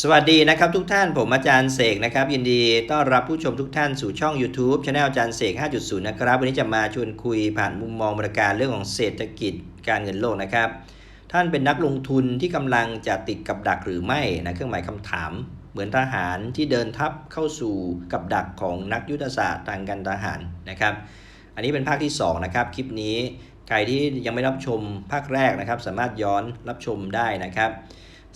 สวัสดีนะครับทุกท่านผมอาจารย์เสกนะครับ ยินดีต้อนรับผู้ชมทุกท่านสู่ช่อง YouTube Channel อาจารย์เสก 5.0 นะครับ วันนี้จะมาชวนคุยผ่านมุมมองบริการเรื่องของเศรษฐกิจการเงินโลกนะครับ ท่านเป็นนักลงทุนที่กำลังจะติดกับดักหรือไม่นะเครื่องหมายคำถาม เหมือนทหารที่เดินทัพเข้าสู่กับดักของนักยุทธศาสตร์ทางการทหารนะครับ อันนี้เป็นภาคที่2นะครับคลิปนี้ใครที่ยังไม่รับชมภาคแรกนะครับ สามารถย้อนรับชมได้นะครับ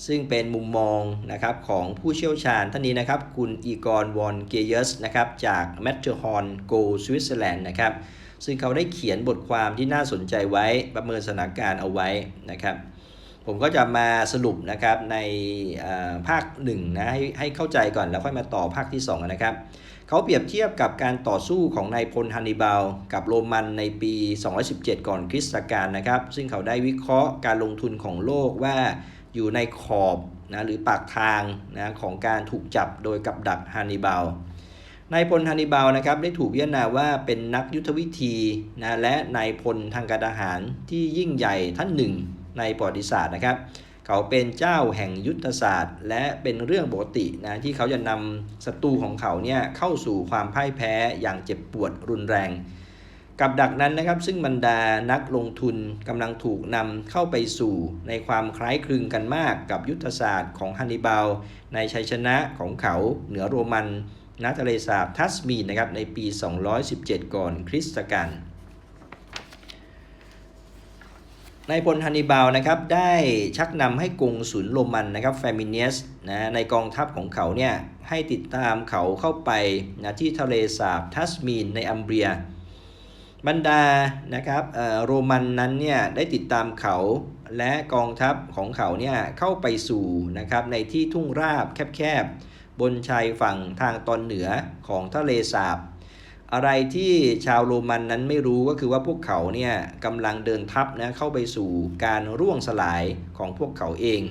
ซึ่งเป็นมุมมองนะครับของผู้เชี่ยวชาญท่านนี้นะครับคุณอีกอร์วอนเกเยสนะครับจากแมทเทอร์ฮอนโกสวิตเซอร์แลนด์นะครับซึ่งเขาได้เขียนบทความที่น่าสนใจไว้ประเมินสถานการณ์เอาไว้นะครับ ผมก็จะมาสรุปนะครับในภาค1นะให้ให้เข้าใจก่อนแล้วค่อยมาต่อภาคที่ 2 นะครับเขาเปรียบเทียบกับการต่อสู้ของนายพลฮันนิบาล กับโรมันในปี 217 ก่อนคริสตกาลนะครับ ซึ่งเขาได้วิเคราะห์การลงทุนของโลกว่า อยู่ในขอบนะหรือปากทางนะของการถูกจับโดยกับดักฮันนิบาลนายพลฮันนิบาลนะครับได้ถูกพิจารณาว่าเป็นนักยุทธวิธีนะและนายพลทางการทหารที่ยิ่งใหญ่ท่านหนึ่งในประวัติศาสตร์นะครับ เขาเป็นเจ้าแห่งยุทธศาสตร์ และเป็นเรื่องปกตินะที่เขาจะนำศัตรูของเขาเนี่ยเข้าสู่ความพ่ายแพ้อย่างเจ็บปวดรุนแรง กับดักนั้นนะครับ ซึ่งบรรดานักลงทุนกำลังถูกนำเข้าไปสู่ในความคล้ายคลึงกันมากกับยุทธศาสตร์ของฮันนิบาล ในชัยชนะของเขาเหนือโรมันณทะเลสาบทัสมีนนะครับในปี 217 ก่อนคริสตกาลนายพลฮันนิบาลนะครับได้ชักนำให้กงศูนย์โรมันนะครับแฟมิเนียสนะในกองทัพของเขาเนี่ยให้ติดตามเขาเข้าไปนะที่ทะเลสาบทัสมีนในอัมเบีย บรรดานะครับเอ่อโรมันนั้นเนี่ยได้ติดตามเขาและกองทัพของเขาเนี่ยเข้าไปสู่นะครับในที่ทุ่งราบแคบๆ บนชายฝั่งทางตอนเหนือของทะเลสาบ อะไรที่ชาวโรมันนั้นไม่รู้ก็คือว่าพวกเขาเนี่ยกำลังเดินทัพนะเข้าไปสู่การร่วงสลายของพวกเขาเอง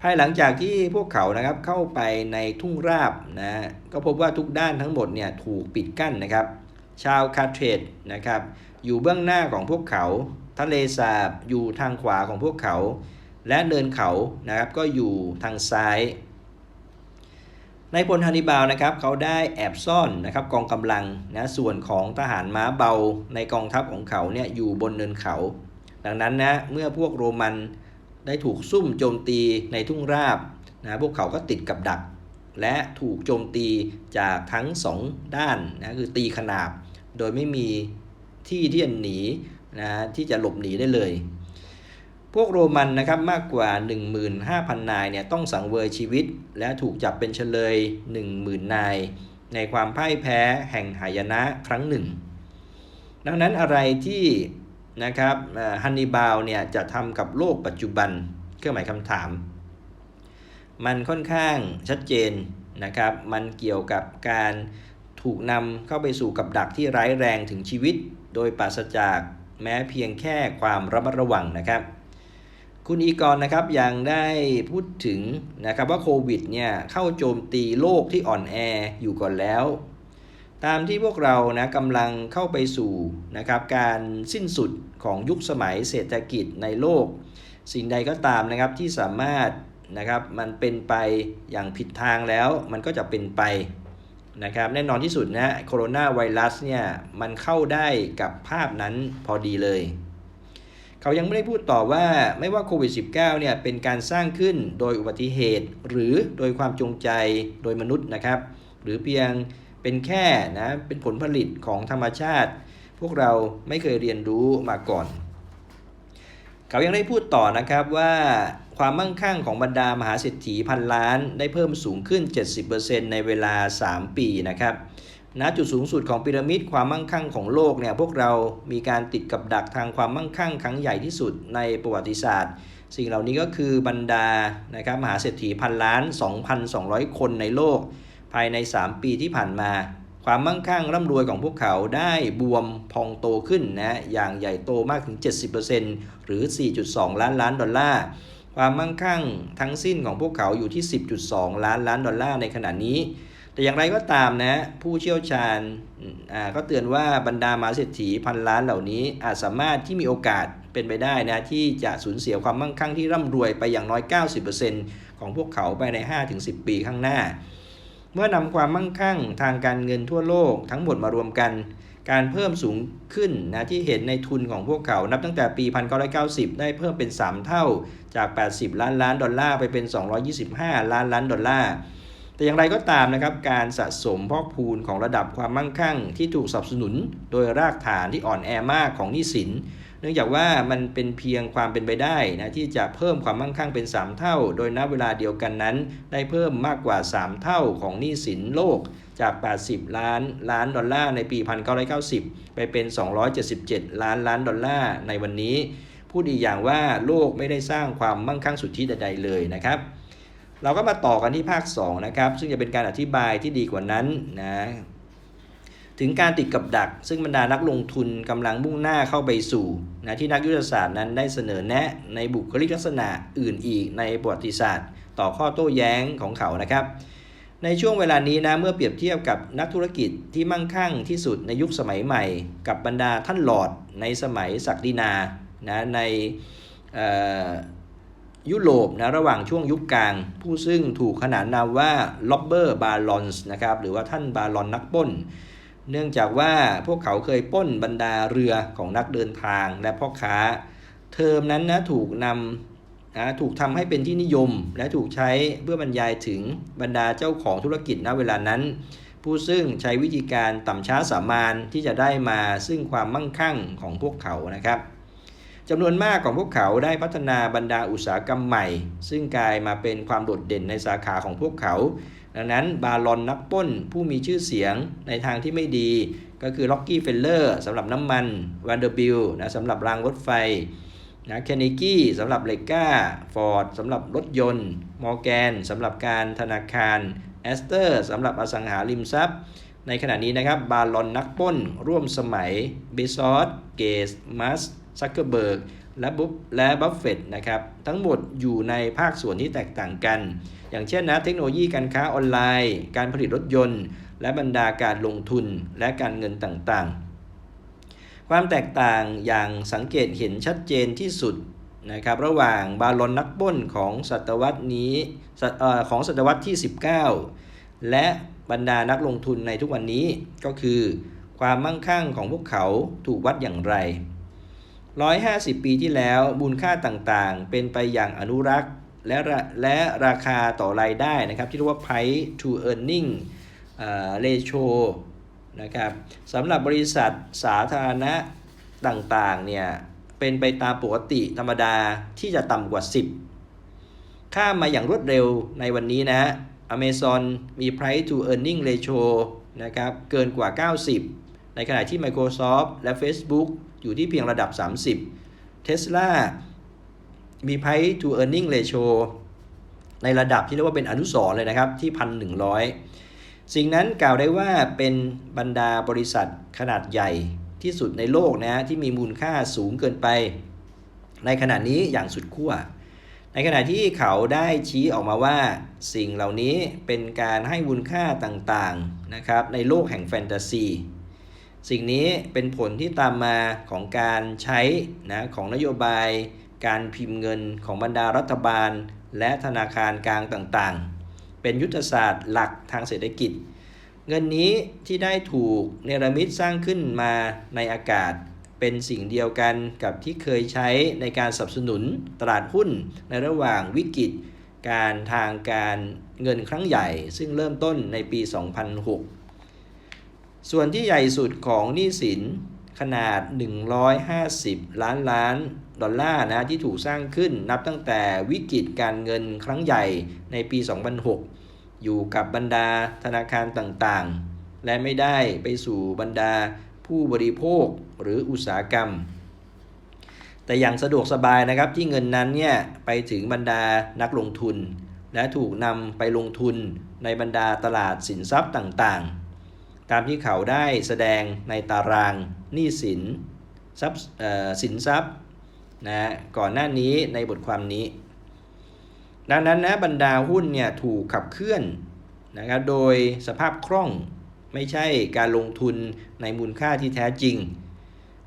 ภายหลังจากที่พวกเขานะครับเข้าไปในทุ่งราบนะก็พบว่าทุกด้านทั้งหมดเนี่ยถูกปิดกั้นนะครับ ชาวคาเทรดนะครับอยู่เบื้องหน้าของพวกเขา ทะเลสาบอยู่ทางขวาของพวกเขา และเนินเขานะครับก็อยู่ทางซ้าย ในพลฮันนิบาลนะครับเขาได้แอบซ่อนนะครับกองกำลังนะส่วนของทหารม้าเบาในกองทัพของเขาเนี่ยอยู่บนเนินเขา ดังนั้นนะเมื่อพวกโรมันได้ถูกซุ่มโจมตีในทุ่งราบนะพวกเขาก็ติดกับดัก และถูกโจมตีจากทั้งสองด้านนะคือตีขนาบ โดยไม่มีที่ที่จะหนีนะที่จะหลบหนีได้เลย พวกโรมันนะครับมากกว่า 15,000 นายเนี่ยต้องสังเวยชีวิต และถูกจับเป็นเฉลย 10,000 นาย ในความพ่ายแพ้แห่งหายนะครั้งหนึ่ง ดังนั้นอะไรที่นะครับฮันนิบาลเนี่ยจะทำกับโลกปัจจุบันเครื่องหมายคำถาม มันค่อนข้างชัดเจนนะครับ มันเกี่ยวกับการ ถูกนำเข้าไปสู่กับดักที่ร้ายแรงถึงชีวิต โดยปราศจากแม้เพียงแค่ความระมัดระวังนะครับ คุณอีกรนะครับยังได้พูดถึงนะครับว่าโควิดเนี่ยเข้าโจมตีโลกที่อ่อนแออยู่ก่อนแล้ว ตามที่พวกเรานะกำลังเข้าไปสู่นะครับการสิ้นสุดของยุคสมัยเศรษฐกิจในโลก สิ่งใดก็ตามนะครับที่สามารถนะครับมันเป็นไปอย่างผิดทางแล้วมันก็จะเป็นไป นะครับแน่นอนที่สุดนะโคโรนาไวรัสเนี่ยมันเข้าได้กับภาพนั้นพอดีเลย เขายังไม่ได้พูดต่อว่าไม่ว่าโควิด -19 เนี่ยเป็นการสร้างขึ้นโดยอุบัติเหตุ หรือโดยความจงใจโดยมนุษย์นะครับ หรือเพียงเป็นแค่นะเป็นผลผลิตของธรรมชาติ พวกเราไม่เคยเรียนรู้มาก่อน เขายังได้พูดต่อนะครับว่า ความมั่งคั่งของบรรดามหาเศรษฐีพันล้านได้เพิ่มสูงขึ้น 70%ในเวลา 3 ปีนะครับณจุดสูงสุดของพีระมิดความมั่งคั่งของโลกเนี่ยพวกเรามีการติดกับดักทางความมั่งคั่งครั้งใหญ่ที่สุดในประวัติศาสตร์ สิ่งเหล่านี้ก็คือบรรดานะครับมหาเศรษฐีพันล้าน 2,200 คนในโลก ภายใน 3 ปีที่ผ่านมา ความมั่งคั่งร่ำรวยของพวกเขาได้บวมพองโตขึ้นนะอย่างใหญ่โตมากถึง 70%หรือ 4.2 ล้านล้านดอลลาร์ ความมั่งคั่งทั้งสิ้นของพวกเขาอยู่ที่ 10.2 ล้านล้านดอลลาร์ในขณะนี้ แต่อย่างไรก็ตามนะ ผู้เชี่ยวชาญก็เตือนว่าบรรดามหาเศรษฐีพันล้านเหล่านี้ อาจสามารถที่มีโอกาสเป็นไปได้นะ ที่จะสูญเสียความมั่งคั่งที่ร่ำรวยไปอย่างน้อย 90%ของพวกเขาไปใน 5-10 ปีข้างหน้า เมื่อนำความมั่งคั่งทางการเงินทั่วโลกทั้งหมดมารวมกัน การเพิ่มสูงขึ้นนะที่เห็นในทุนของพวกเขา นับตั้งแต่ปี 1990 ได้เพิ่มเป็น 3 เท่าจาก 80 ล้านล้านดอลลาร์ไปเป็น 225 ล้านล้านดอลลาร์ แต่อย่างไรก็ตามนะครับ การสะสมพอกพูนของระดับความมั่งคั่ง ที่ถูกสนับสนุนโดยรากฐานที่อ่อนแอมากของหนี้สิน เนื่องจากว่ามันเป็นเพียงความเป็นไปได้นะที่จะเพิ่มความมั่งคั่งเป็น 3 เท่า โดยณเวลาเดียวกันนั้น ได้เพิ่มมากกว่า 3 เท่าของหนี้สินโลก จาก 80 ล้านล้านดอลลาร์ในปี 1990 ไปเป็น 277 ล้านล้านดอลลาร์ในวันนี้ พูดอีกอย่างว่าโลกไม่ได้สร้างความมั่งคั่งสุทธิใดๆเลยนะครับเราก็มาต่อกันที่ภาค 2 นะครับ ซึ่งจะเป็นการอธิบายที่ดีกว่านั้นนะถึงการติดกับดัก ซึ่งบรรดานักลงทุนกำลังมุ่งหน้าเข้าไปสู่นะที่นักยุทธศาสตร์นั้นได้เสนอแนะในบุคลิกลักษณะอื่นอีกในประวัติศาสตร์ ต่อข้อโต้แย้งของเขานะครับ ในช่วงเวลานี้นะเมื่อเปรียบเทียบกับนักธุรกิจที่มั่งคั่งที่สุดในยุคสมัยใหม่ กับบรรดาท่านหลอดในสมัยศักดินานะในยุโรปนะระหว่างช่วงยุคกลาง ผู้ซึ่งถูกขนานนามว่าล็อบเบอร์บาลอนส์นะครับหรือว่าท่านบาลอนนักป้น เนื่องจากว่าพวกเขาเคยป้นบรรดาเรือของนักเดินทางและพ่อค้า เทอมนั้นนะถูกนำ นะถูกทำให้เป็นที่นิยม และถูกใช้เพื่อบรรยายถึงบรรดาเจ้าของธุรกิจณเวลานั้น ผู้ซึ่งใช้วิธีการต่ำช้าสามานที่จะได้มาซึ่งความมั่งคั่งของพวกเขานะครับจำนวนมากของพวกเขาได้พัฒนาบรรดาอุตสาหกรรมใหม่ ซึ่งกลายมาเป็นความโดดเด่นในสาขาของพวกเขา ดังนั้นบาลอนนักป้นผู้มีชื่อเสียงในทางที่ไม่ดี ก็คือล็อกกี้เฟลเลอร์สำหรับน้ำมันวันเดอร์บิลนะสำหรับรางรถไฟ นะเคนิกี้สำหรับเลก้าฟอร์ดสำหรับรถยนต์มอร์แกนสำหรับการธนาคารแอสเตอร์สำหรับอสังหาริมทรัพย์ ในขณะนี้นะครับบาลอนนักป้น ร่วมสมัยเบซอสเกสมัสซักเกอร์เบิร์กและบุ๊บและบัฟเฟตนะครับทั้งหมดอยู่ในภาคส่วนที่แตกต่างกัน อย่างเช่นนะเทคโนโลยีการค้าออนไลน์ การผลิตรถยนต์ และบรรดาการลงทุนและการเงินต่างๆ ความแตกต่างอย่างสังเกตเห็นชัดเจนที่สุดนะครับระหว่างบาลอนนักปล้นของศตวรรษนี้ของศตวรรษที่ 19 และบรรดานักลงทุนในทุกวันนี้ก็คือ ความมั่งคั่งของพวกเขาถูกวัดอย่างไร 150 ปีที่แล้วมูลค่าต่างๆ เป็นไปอย่างอนุรักษ์ และและราคาต่อรายได้นะครับ ที่เรียกว่า price to earning ratio นะครับสำหรับบริษัทสาธารณะต่างๆเนี่ยเป็นไปตามปกติธรรมดาที่จะต่ำกว่า 10 ข้ามมาอย่างรวดเร็วในวันนี้นะ Amazon มี price to earning ratio นะครับเกินกว่า 90 ในขณะที่ Microsoft และ Facebook อยู่ที่เพียงระดับ 30 Tesla มี price to earning ratio ในระดับที่เรียกว่าเป็นอนุสรณ์เลยนะครับที่ 1,100 สิ่งนั้นกล่าวได้ว่าเป็นบรรดาบริษัทขนาดใหญ่ที่สุดในโลกนะที่มีมูลค่าสูงเกินไป ในขณะนี้อย่างสุดขั้ว ในขณะที่เขาได้ชี้ออกมาว่า สิ่งเหล่านี้เป็นการให้มูลค่าต่างๆนะครับในโลกแห่งแฟนตาซีสิ่งนี้เป็นผลที่ตามมาของการใช้นะของนโยบาย การพิมพ์เงินของบรรดารัฐบาล และธนาคารกลางต่างๆ เป็นยุทธศาสตร์หลักทางเศรษฐกิจ เงินนี้ที่ได้ถูกเนรมิตสร้างขึ้นมาในอากาศ เป็นสิ่งเดียวกันกับที่เคยใช้ในการสนับสนุนตลาดหุ้นในระหว่างวิกฤตการทางการเงินครั้งใหญ่ ซึ่งเริ่มต้นในปี 2006 ส่วนที่ใหญ่สุดของหนี้สินขนาด 150 ล้านล้าน ดอลลาร์นะที่ถูกสร้างขึ้นนับตั้งแต่วิกฤตการเงินครั้งใหญ่ในปี 2006 อยู่กับบรรดาธนาคารต่างๆ และไม่ได้ไปสู่บรรดาผู้บริโภคหรืออุตสาหกรรม แต่อย่างสะดวกสบายนะครับที่เงินนั้นเนี่ยไปถึงบรรดานักลงทุน และถูกนำไปลงทุนในบรรดาตลาดสินทรัพย์ต่างๆ ตามที่เขาได้แสดงในตารางหนี้สินทรัพย์สินทรัพย์ นะก่อนหน้านี้ในบทความนี้ ดังนั้นนะบรรดาหุ้นเนี่ยถูกขับเคลื่อนนะครับโดยสภาพคล่องไม่ใช่การลงทุนในมูลค่าที่แท้จริง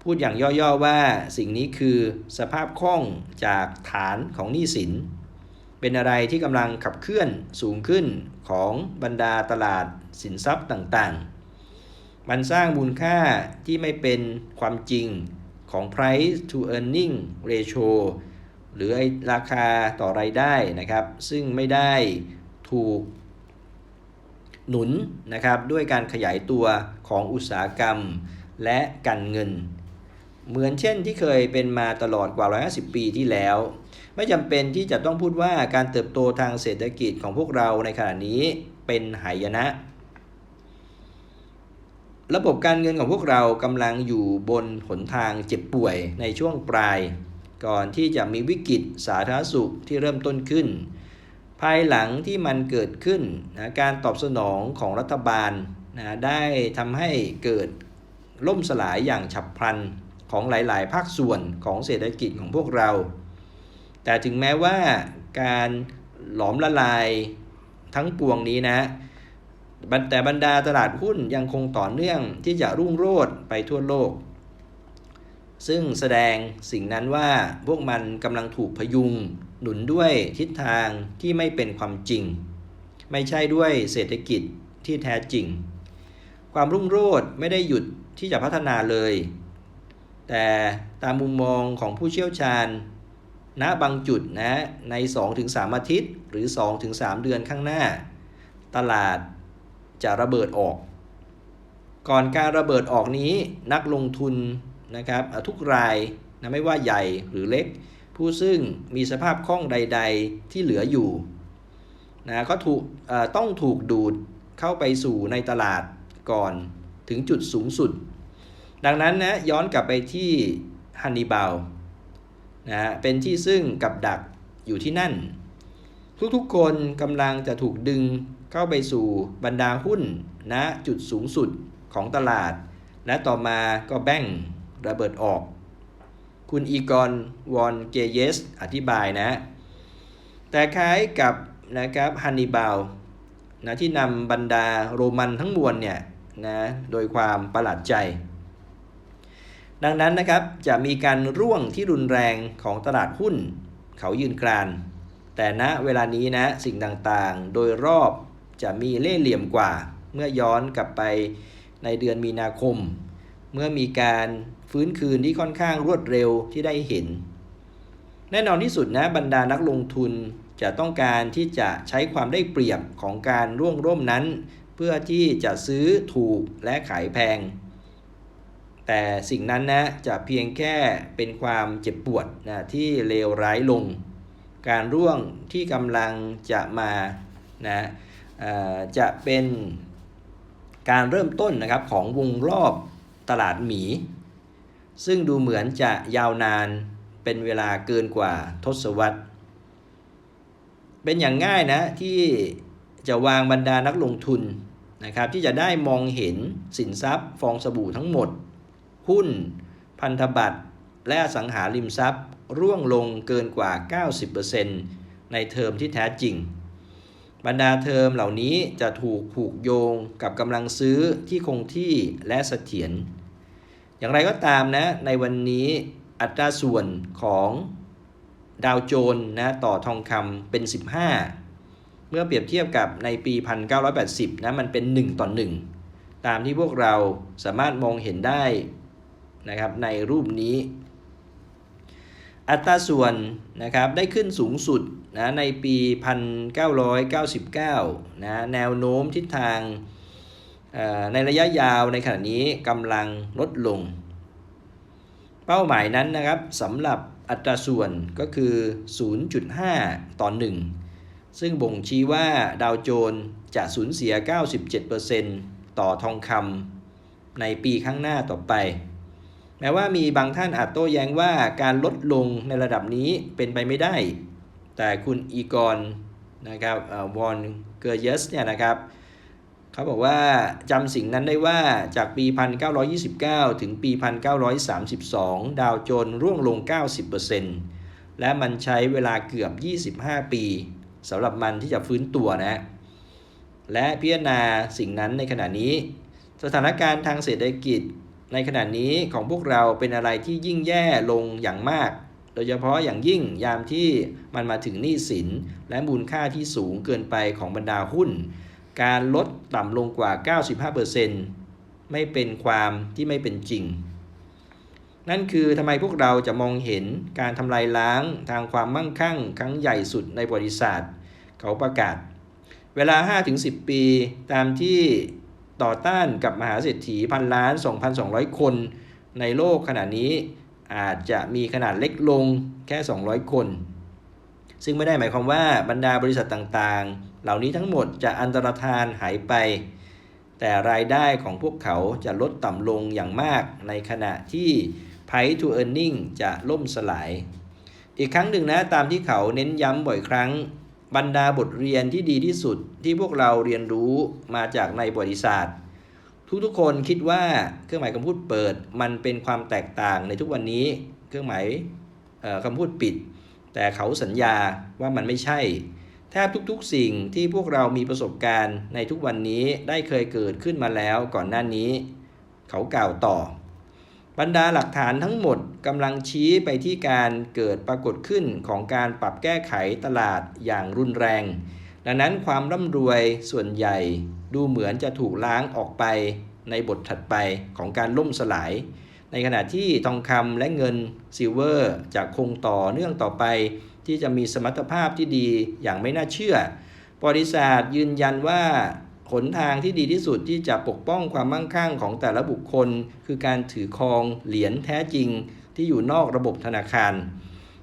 พูดอย่างย่อๆว่าสิ่งนี้คือสภาพคล่องจากฐานของหนี้สิน เป็นอะไรที่กำลังขับเคลื่อนสูงขึ้นของบรรดาตลาดสินทรัพย์ต่างๆ มันสร้างมูลค่าที่ไม่เป็นความจริง ของ price to earning ratio หรือไอ้ราคาต่อรายได้นะครับ ซึ่งไม่ได้ถูกหนุนนะครับด้วยการขยายตัวของอุตสาหกรรมและการเงิน เหมือนเช่นที่เคยเป็นมาตลอดกว่า 150 ปีที่แล้ว ไม่จำเป็นที่จะต้องพูดว่าการเติบโตทางเศรษฐกิจของพวกเราในขณะนี้เป็นหายนะ ระบบการเงินของพวกเรากำลังอยู่บนหนทางเจ็บป่วยในช่วงปลาย ก่อนที่จะมีวิกฤตสาธารณสุขที่เริ่มต้นขึ้น ภายหลังที่มันเกิดขึ้นนะการตอบสนองของรัฐบาลนะได้ทำให้เกิดล่มสลายอย่างฉับพลันของหลาย ๆ ภาคส่วนของเศรษฐกิจของพวกเรา แต่ถึงแม้ว่าการหลอมละลายทั้งปวงนี้นะ แต่บรรดาตลาดหุ้นยังคงต่อเนื่องที่จะรุ่งโรจน์ไปทั่วโลก ซึ่งแสดงสิ่งนั้นว่าพวกมันกำลังถูกพยุง หนุนด้วยทิศทางที่ไม่เป็นความจริง ไม่ใช่ด้วยเศรษฐกิจที่แท้จริง ความรุ่งโรจน์ไม่ได้หยุดที่จะพัฒนาเลย แต่ตามมุมมองของผู้เชี่ยวชาญณบางจุดนะใน 2-3 อาทิตย์ หรือ 2-3 เดือนข้างหน้า ตลาด จะระเบิดออก ก่อนการระเบิดออกนี้นักลงทุนนะครับทุกรายนะไม่ว่าใหญ่หรือเล็ก ผู้ซึ่งมีสภาพคล่องใด ๆ ที่เหลืออยู่นะก็ถูกต้องถูกดูดเข้าไปสู่ในตลาดก่อนถึงจุดสูงสุด ดังนั้นนะย้อนกลับไปที่ฮันนิบาลนะเป็นที่ซึ่งกับดักอยู่ที่นั่น ทุกๆคนกำลังจะถูกดึง เข้าไปสู่บรรดาหุ้นณนะจุดสูงสุดของตลาด และต่อมาก็แบ่งระเบิดออก คุณอีกอนวอนเกเยสอธิบายนะ แต่คล้ายกับนะครับฮันนิบาลนะที่นำบรรดาโรมันทั้งมวลเนี่ยนะโดยความประหลาดใจ ดังนั้นนะครับจะมีการร่วงที่รุนแรงของตลาดหุ้นเขายืนกราน แต่ณนะเวลานี้นะสิ่งต่างๆ โดยรอบ จะมีเล่ห์เหลี่ยมกว่า เมื่อย้อนกลับไปในเดือนมีนาคม เมื่อมีการฟื้นคืนที่ค่อนข้างรวดเร็วที่ได้เห็น แน่นอนที่สุดนะบรรดานักลงทุนจะต้องการที่จะใช้ความได้เปรียบของการร่วงร่มนั้น เพื่อที่จะซื้อถูกและขายแพง แต่สิ่งนั้นนะจะเพียงแค่เป็นความเจ็บปวดนะที่เลวร้ายลง การร่วงที่กำลังจะมานะ จะเป็นการเริ่มต้นนะครับของวงรอบตลาดหมี ซึ่งดูเหมือนจะยาวนานเป็นเวลาเกินกว่าทศวรรษ เป็นอย่างง่ายนะที่จะวางบรรดานักลงทุนนะครับที่จะได้มองเห็นสินทรัพย์ ฟองสบู่ทั้งหมด หุ้น พันธบัตร และสังหาริมทรัพย์ ร่วงลงเกินกว่า 90%ในเทอมที่แท้จริง บรรดาเทอมเหล่านี้จะถูกผูกโยงกับกำลังซื้อที่คงที่และเสถียร อย่างไรก็ตามนะ ในวันนี้อัตราส่วนของดาวโจนส์นะต่อทองคำเป็น 15 เมื่อเปรียบเทียบกับในปี 1980 นะมันเป็น 1 ต่อ 1 ตามที่พวกเราสามารถมองเห็นได้นะครับในรูปนี้ อัตราส่วนนะครับได้ขึ้นสูงสุด นะในปี 1999นะแนวโน้มทิศทางในระยะยาวในขณะนี้กำลังลดลง เป้าหมายนั้นนะครับสำหรับอัตราส่วนก็คือ 0.5 ต่อ 1 ซึ่งบ่งชี้ว่าดาวโจนจะสูญเสีย 97%ต่อทองคำในปีข้างหน้าต่อไป แม้ว่ามีบางท่านอาจโต้แย้งว่าการลดลงในระดับนี้เป็นไปไม่ได้ แต่คุณอีกอนนะครับวอนเกอร์เยสเนี่ยนะครับเขาบอกว่าจำสิ่งนั้นได้ว่าจากปี 1929 ถึงปี 1932 ดาวโจนร่วงลง 90%และมันใช้เวลาเกือบ 25 ปีสำหรับมันที่จะฟื้นตัวนะ และพิจารณาสิ่งนั้นในขณะนี้ สถานการณ์ทางเศรษฐกิจในขณะนี้ของพวกเราเป็นอะไรที่ยิ่งแย่ลงอย่างมาก โดยเฉพาะอย่างยิ่งยามที่มันมาถึงหนี้สิน และมูลค่าที่สูงเกินไปของบรรดาหุ้น การลดต่ำลงกว่า 95%ไม่เป็นความที่ไม่เป็นจริง นั่นคือทำไมพวกเราจะมองเห็นการทำลายล้างทางความมั่งคั่ง ครั้งใหญ่สุดในประวัติศาสตร์เขาประกาศ เวลา 5-10 ปีตามที่ต่อต้านกับมหาเศรษฐีพันล้าน 2,200 คนในโลกขณะนี้ อาจจะมีขนาดเล็กลงแค่ 200 คน ซึ่งไม่ได้หมายความว่าบรรดาบริษัทต่างๆ เหล่านี้ทั้งหมดจะอันตรธานหายไป แต่รายได้ของพวกเขาจะลดต่ำลงอย่างมากในขณะที่ Price to Earning จะล่มสลาย อีกครั้งหนึ่งนะตามที่เขาเน้นย้ำบ่อยครั้ง บรรดาบทเรียนที่ดีที่สุดที่พวกเราเรียนรู้มาจากในประวัติศาสตร์ ทุกๆคนคิดว่าเครื่องหมายคำพูดเปิด มันเป็นความแตกต่างในทุกวันนี้ เครื่องหมายคำพูดปิด แต่เขาสัญญาว่ามันไม่ใช่ แทบทุกๆสิ่งที่พวกเรามีประสบการณ์ในทุกวันนี้ได้เคยเกิดขึ้นมาแล้วก่อนหน้านี้ เขากล่าวต่อ บรรดาหลักฐานทั้งหมดกำลังชี้ไปที่การเกิดปรากฏขึ้นของการปรับแก้ไขตลาดอย่างรุนแรง ดังนั้นความร่ำรวยส่วนใหญ่ดูเหมือนจะถูกล้างออกไปในบทถัดไปของการล่มสลาย ในขณะที่ทองคำและเงินซิลเวอร์จะคงต่อเนื่องต่อไป ที่จะมีสมรรถภาพที่ดีอย่างไม่น่าเชื่อประวัติศาสตร์ยืนยันว่าหนทางที่ดีที่สุดที่จะปกป้องความมั่งคั่งของแต่ละบุคคล คือการถือครองเหรียญแท้จริงที่อยู่นอกระบบธนาคาร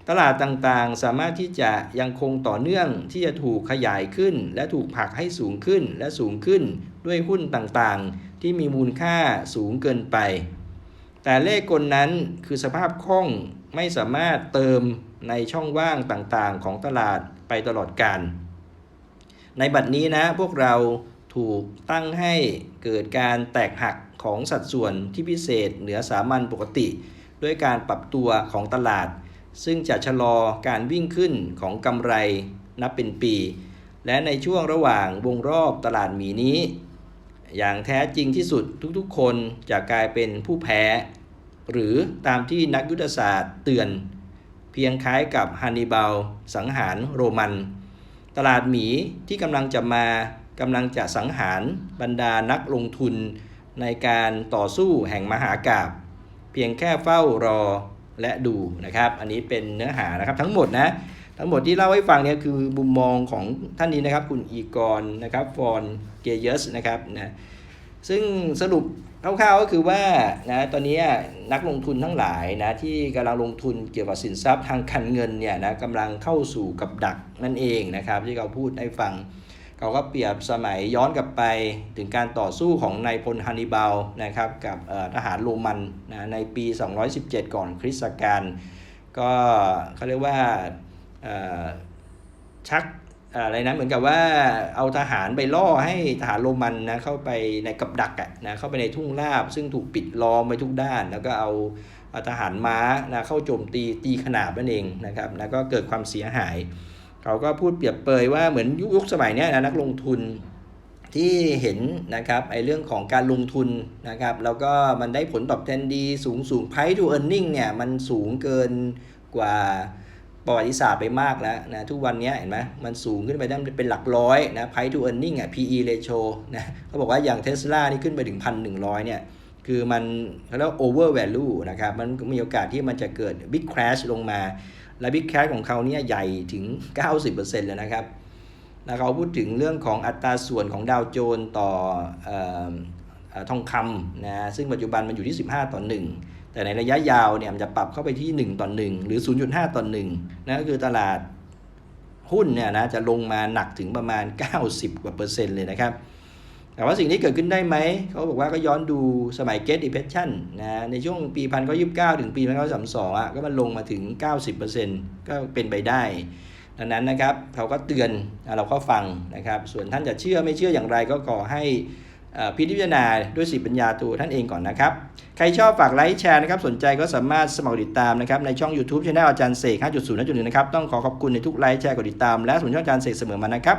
ตลาดต่างๆ สามารถที่จะยังคงต่อเนื่องที่จะถูกขยายขึ้น และถูกผลักให้สูงขึ้นและสูงขึ้นด้วยหุ้นต่างๆ ที่มีมูลค่าสูงเกินไป แต่เลขกลนั้นคือสภาพคล่องไม่สามารถเติมในช่องว่างต่างๆ ของตลาดไปตลอดกาลในบัดนี้นะพวกเราถูกตั้งให้เกิดการแตกหักของสัดส่วนที่พิเศษเหนือสามัญปกติ ด้วยการปรับตัวของตลาด ซึ่งจะชะลอการวิ่งขึ้นของกำไรนับเป็นปี และในช่วงระหว่างวงรอบตลาดหมีนี้ อย่างแท้จริงที่สุดทุกๆ คนจะกลายเป็นผู้แพ้ หรือตามที่นักยุทธศาสตร์เตือน เพียงคล้ายกับฮันนิบาลสังหารโรมัน ตลาดหมีที่กำลังจะมากำลังจะสังหารบรรดานักลงทุนในการต่อสู้แห่งมหากาบเพียงแค่เฝ้ารอ และดูนะครับ อันนี้เป็นเนื้อหานะครับทั้งหมดนะ ทั้งหมดที่เล่าให้ฟังเนี่ยคือมุมมองของท่านนี้นะครับ คุณอีกรนะครับฟอนเกเยสนะครับนะซึ่งสรุปคร่าวๆก็คือว่านะตอนนี้นักลงทุนทั้งหลายนะที่กำลังลงทุนเกี่ยวกับสินทรัพย์ทางการเงินเนี่ยนะกำลังเข้าสู่กับดักนั่นเองนะครับ ที่เขาพูดให้ฟัง เขาก็เปรียบสมัยย้อนกลับไปถึงการต่อสู้ของนายพลฮันนิบาลนะครับกับทหารโรมันนะในปี 217 ก่อนคริสต์กาลก็เขาเรียกว่าชักอะไรนะเหมือนกับว่าเอาทหารไปล่อให้ทหารโรมันนะเข้าไปในกับดักอะนะเข้าไปในทุ่งราบ ซึ่งถูกปิดล้อมไปทุกด้าน แล้วก็เอาเอาทหารม้านะเข้าโจมตีตีขนาบนั่นเองนะครับนะก็เกิดความเสียหาย เขาก็พูดเปรียบเปยว่าเหมือนยุคสมัยนี้นะนักลงทุนที่เห็นนะครับไอเรื่องของการลงทุนนะครับแล้วก็มันได้ผลตอบแทนดีสูงสูง price to earning เนี่ยมันสูงเกินกว่าประวัติศาสตร์ไปมากแล้วนะทุกวันนี้เห็นไหมมันสูงขึ้นไปได้เป็นหลักร้อยนะ price to earning อะ PE ratio นะเขาบอกว่าอย่างเทสลานี่ขึ้นไปถึงพันหนึ่งร้อยเนี่ย คือมันเขาเรียกว่า over value นะครับ มันมีโอกาสที่มันจะเกิด big crash ลงมา และ Big Cash ของเขาเนี่ยใหญ่ถึง 90%เลยนะครับแล้วเขาพูดถึงเรื่องของอัตราส่วนของดาวโจนส์ต่อออทองคำนะซึ่งปัจจุบันมันอยู่ที่ 15 ต่อ 1 แต่ในระยะยาวเนี่ยมันจะปรับเข้าไปที่ 1 ต่อ 1 หรือ 0.5 ต่อ1นะก็คือตลาดหุ้นเนี่ยนะจะลงมาหนักถึงประมาณ 90 กว่าเปอร์เซ็นต์เลยนะครับ แต่ว่าสิ่งที่เกิดขึ้นได้ไหม เขาบอกว่าก็ย้อนดูสมัย Great Depression นะในช่วงปี 1929 ถึงปี 1932อะก็มันลงมาถึง 90%ก็เป็นไปได้ ดังนั้นนะครับเขาก็เตือนเราก็ฟังนะครับ ส่วนท่านจะเชื่อไม่เชื่ออย่างไรก็ขอให้พิจารณาด้วยสิปัญญาตัวท่านเองก่อนนะครับ ใครชอบฝากไลค์แชร์นะครับ สนใจก็สามารถสมัครติดตามนะครับ ในช่อง YouTube Channel อาจารย์เสก5.0นะจุดหนึ่งนะครับ ต้องขอขอบคุณในทุกไลค์แชร์กดติดตาม และสนุนช่องอาจารย์เสกเสมอมานะครับ